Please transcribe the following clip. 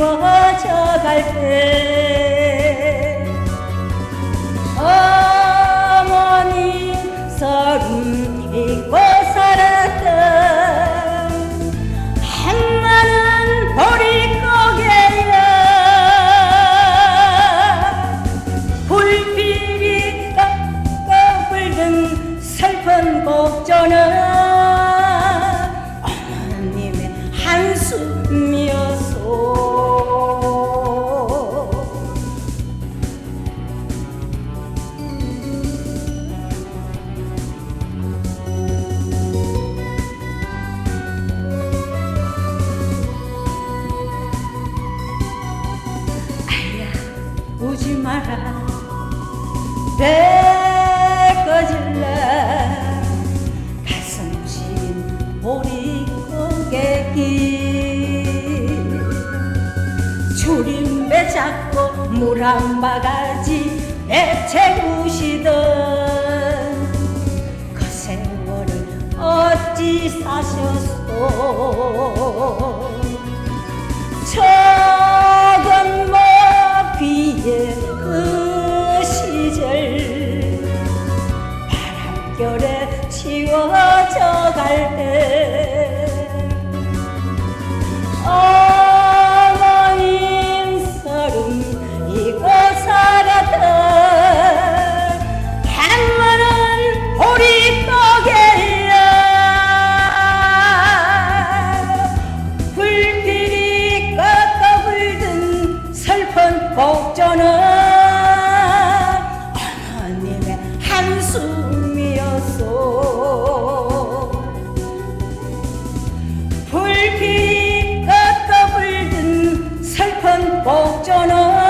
지워져 갈 때. 어머니 서른 잊고 살았던 한나는 보릿고개야 불빛이 깎아 불든 슬픈 곡조는 고개기 주림배 잡고 물 한 바가지 내채우시던 그 세월을 어찌 사셨소? 적은 모비의 그 시절 바람결에 치워져 갈때 চলো